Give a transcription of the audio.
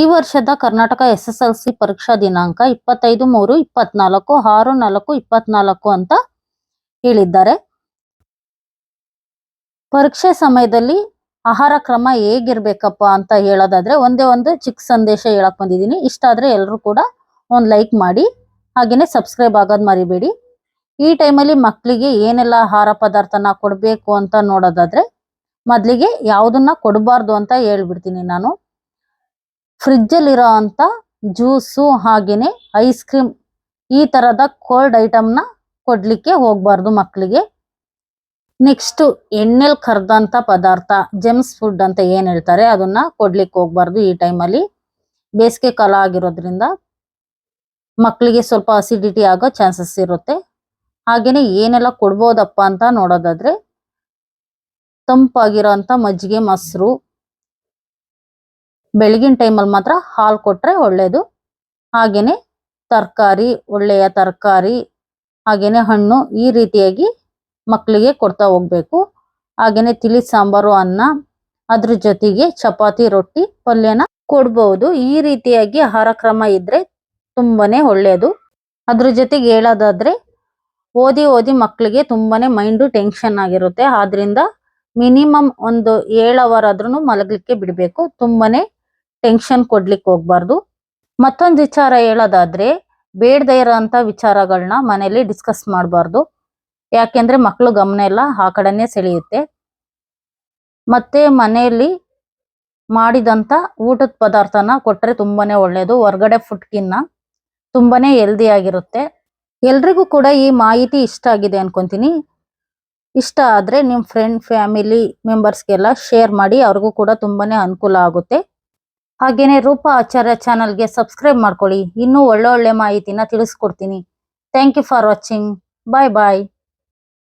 ಈ ವರ್ಷದ Karnataka S S L C ಪರೀಕ್ಷಾ ದಿನಾಂಕ ಇಪ್ಪತ್ತೈದು ಮೂರು ಇಪ್ಪತ್ನಾಲ್ಕು ಆರು ನಾಲ್ಕು ಇಪ್ಪತ್ನಾಲ್ಕು ಅಂತ ಹೇಳಿದ್ದಾರೆ. ಪರೀಕ್ಷೆ ಸಮಯದಲ್ಲಿ ಆಹಾರ ಕ್ರಮ ಹೇಗಿರ್ಬೇಕಪ್ಪ ಅಂತ ಹೇಳೋದಾದ್ರೆ ಒಂದೇ ಒಂದು ಚಿಕ್ಕ ಸಂದೇಶ ಹೇಳಕ್ ಬಂದಿದ್ದೀನಿ. ಇಷ್ಟ ಆದ್ರೆ ಎಲ್ಲರೂ ಕೂಡ ಒಂದು ಲೈಕ್ ಮಾಡಿ, ಹಾಗೇನೆ ಸಬ್ಸ್ಕ್ರೈಬ್ ಆಗೋದ್ ಮರಿಬೇಡಿ. ಈ ಟೈಮಲ್ಲಿ ಮಕ್ಕಳಿಗೆ ಏನೆಲ್ಲ ಆಹಾರ ಪದಾರ್ಥನ ಕೊಡಬೇಕು ಅಂತ ನೋಡೋದಾದ್ರೆ ಮೊದಲಿಗೆ ಯಾವುದನ್ನ ಕೊಡಬಾರ್ದು ಅಂತ ಹೇಳ್ಬಿಡ್ತೀನಿ ನಾನು. ಫ್ರಿಡ್ಜ್ ಅಲ್ಲಿರೋ ಅಂತ ಜ್ಯೂಸು ಹಾಗೇನೆ ಐಸ್ ಕ್ರೀಮ್ ಈ ತರದ ಕೋಲ್ಡ್ ಐಟಮ್ನ ಕೊಡ್ಲಿಕ್ಕೆ ಹೋಗ್ಬಾರ್ದು ಮಕ್ಕಳಿಗೆ. ನೆಕ್ಸ್ಟ್ ಎಣ್ಣೆಲ್ ಕರ್ದಂತ ಪದಾರ್ಥ, ಜೆಮ್ಸ್ ಫುಡ್ ಅಂತ ಏನ್ ಹೇಳ್ತಾರೆ ಅದನ್ನ ಕೊಡ್ಲಿಕ್ಕೆ ಹೋಗ್ಬಾರ್ದು ಈ ಟೈಮಲ್ಲಿ. ಬೇಸಿಗೆ ಕಾಲ ಆಗಿರೋದ್ರಿಂದ ಮಕ್ಕಳಿಗೆ ಸ್ವಲ್ಪ ಅಸಿಡಿಟಿ ಆಗೋ ಚಾನ್ಸಸ್ ಇರುತ್ತೆ. ಹಾಗೇನೆ ಏನೆಲ್ಲ ಕೊಡ್ಬೋದಪ್ಪ ಅಂತ ನೋಡೋದಾದ್ರೆ ತಂಪಾಗಿರೋಂಥ ಮಜ್ಜಿಗೆ, ಮೊಸರು ಬೆಳಗಿನ ಟೈಮಲ್ಲಿ ಮಾತ್ರ ಹಾಲು ಕೊಟ್ರೆ ಒಳ್ಳೆಯದು ಹಾಗೆಯೇ ತರಕಾರಿ, ಒಳ್ಳೆಯ ತರಕಾರಿ ಹಾಗೆಯೇ ಹಣ್ಣು ಈ ರೀತಿಯಾಗಿ ಮಕ್ಕಳಿಗೆ ಕೊಡ್ತಾ ಹೋಗ್ಬೇಕು. ಹಾಗೆಯೇ ತಿಳಿ ಸಾಂಬಾರು, ಅನ್ನ, ಅದ್ರ ಜೊತೆಗೆ ಚಪಾತಿ, ರೊಟ್ಟಿ, ಪಲ್ಯನ ಕೊಡ್ಬೋದು. ಈ ರೀತಿಯಾಗಿ ಆಹಾರ ಕ್ರಮ ಇದ್ರೆ ತುಂಬಾನೇ ಒಳ್ಳೆಯದು ಅದ್ರ ಜೊತೆಗೆ ಹೇಳೋದಾದ್ರೆ ಓದಿ ಓದಿ ಮಕ್ಕಳಿಗೆ ತುಂಬಾನೇ ಮೈಂಡು ಟೆನ್ಷನ್ ಆಗಿರುತ್ತೆ. ಆದ್ರಿಂದ ಮಿನಿಮಮ್ ಒಂದು ಏಳು ಅವರ್ ಆದ್ರೂ ಮಲಗಲಿಕ್ಕೆ ಬಿಡಬೇಕು. ತುಂಬಾನೇ ಟೆನ್ಷನ್ ಕೊಡ್ಲಿಕ್ಕೆ ಹೋಗ್ಬಾರ್ದು. ಮತ್ತೊಂದು ವಿಚಾರ ಹೇಳೋದಾದ್ರೆ, ಬೇಡದೇ ಇರೋಂಥ ವಿಚಾರಗಳನ್ನ ಮನೇಲಿ ಡಿಸ್ಕಸ್ ಮಾಡಬಾರ್ದು. ಯಾಕೆಂದ್ರೆ ಮಕ್ಕಳು ಗಮನ ಎಲ್ಲ ಆ ಕಡೆನೇ ಸೆಳೆಯುತ್ತೆ. ಮತ್ತೆ ಮನೆಯಲ್ಲಿ ಮಾಡಿದಂತ ಊಟದ ಪದಾರ್ಥನ ಕೊಟ್ಟರೆ ತುಂಬಾನೇ ಒಳ್ಳೇದು. ಹೊರಗಡೆ ಫುಡ್ಕಿನ್ನ ತುಂಬಾನೇ ಹೆಲ್ದಿ ಆಗಿರುತ್ತೆ. ಎಲ್ರಿಗೂ ಕೂಡ ಈ ಮಾಹಿತಿ ಇಷ್ಟ ಆಗಿದೆ ಅನ್ಕೊಂತೀನಿ. ಇಷ್ಟ ಆದ್ರೆ ನಿಮ್ ಫ್ರೆಂಡ್ ಫ್ಯಾಮಿಲಿ ಮೆಂಬರ್ಸ್ಗೆಲ್ಲ ಶೇರ್ ಮಾಡಿ, ಅವ್ರಿಗೂ ಕೂಡ ತುಂಬಾನೇ ಅನುಕೂಲ ಆಗುತ್ತೆ. ಹಾಗೇನೆ ರೂಪಾ ಆಚಾರ್ಯ ಚಾನಲ್ಗೆ ಸಬ್ಸ್ಕ್ರೈಬ್ ಮಾಡ್ಕೊಳ್ಳಿ. ಇನ್ನೂ ಒಳ್ಳೆ ಒಳ್ಳೆ ಮಾಹಿತಿನ ತಿಳಿಸ್ಕೊಡ್ತೀನಿ. Thank you for watching. Bye bye.